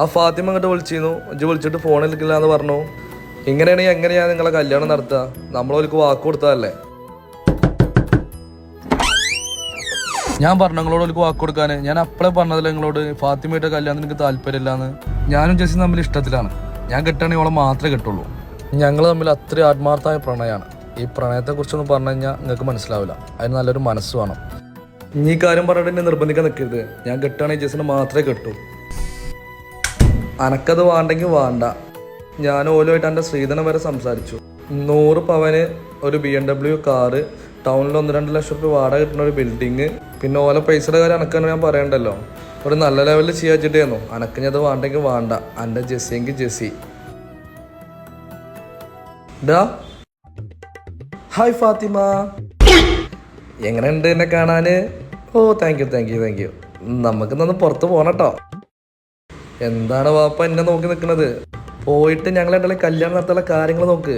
ആ ഫാത്തിമ അങ്ങോട്ട് വിളിച്ചിരുന്നു. ഇജ്ജ് വിളിച്ചിട്ട് ഫോൺ എടുക്കില്ല എന്ന് പറഞ്ഞു. ഇങ്ങനെയാണെങ്കിൽ എങ്ങനെയാണ് നിങ്ങളെ കല്യാണം നടത്തുക? നമ്മളൊരു വാക്ക് കൊടുത്തതല്ലേ ഞാൻ പറഞ്ഞു നിങ്ങളോട് ഒരു വാക്ക് കൊടുക്കാൻ ഞാൻ അപ്പളെ പറഞ്ഞതല്ലേ നിങ്ങളോട്? ഫാത്തിമയുടെ കല്യാണം എനിക്ക് താല്പര്യമില്ലാന്ന്. ഞാനും ജെസ്സി തമ്മിൽ ഇഷ്ടത്തിലാണ്. ഞാൻ കെട്ടാണെങ്കിൽ അവളെ മാത്രമേ കെട്ടുള്ളൂ. ഞങ്ങൾ തമ്മിൽ അത്രയും ആത്മാർത്ഥമായ പ്രണയമാണ് ഈ പ്രണയത്തെക്കുറിച്ചൊന്നും പറഞ്ഞു കഴിഞ്ഞാൽ നിങ്ങൾക്ക് മനസ്സിലാവില്ല. അതിന് നല്ലൊരു മനസ്സ് വേണം. നീ ഈ കാര്യം പറഞ്ഞിട്ട് എന്നെ നിർബന്ധിക്കാൻ നിൽക്കരുത് ഞാൻ കെട്ടുകയാണെങ്കിൽ ജെസ്സിനെ മാത്രമേ കെട്ടൂ. അനക്കത് വേണ്ടെങ്കിൽ വേണ്ട. ഞാൻ ഓലുമായിട്ട് എന്റെ ശ്രീധനം വരെ സംസാരിച്ചു. നൂറ് പവന് ഒരു ബി എം ഡബ്ല്യു കാറ് ടൗണിൽ ഒന്ന് രണ്ട് ലക്ഷം രൂപ വാടക കിട്ടുന്ന ഒരു ബിൽഡിങ് പിന്നെ ഓല പൈസയുടെ കാര്യം അനക്കാണ് ഞാൻ പറയണ്ടല്ലോ. ഒരു നല്ല ലെവലിൽ ചെയ്യാച്ചിട്ടായിരുന്നു അനക്കിഞ്ഞത് വേണ്ടെങ്കിൽ വേണ്ട. എന്റെ ജെസ്സിയെങ്കിൽ ജെസ്സി. ഡാ. ഹായ് ഫാത്തിമ. എങ്ങനെയുണ്ട് എന്നെ കാണാന്? ഓ thank you thank you thank you നമുക്ക് നിന്ന് പുറത്ത് പോണട്ടോ എന്താണ് വാപ്പ എന്നെ നോക്കി നിൽക്കുന്നത് പോയിട്ട് ഞങ്ങളെ കല്യാണം നടത്താനുള്ള കാര്യങ്ങൾ നോക്ക്.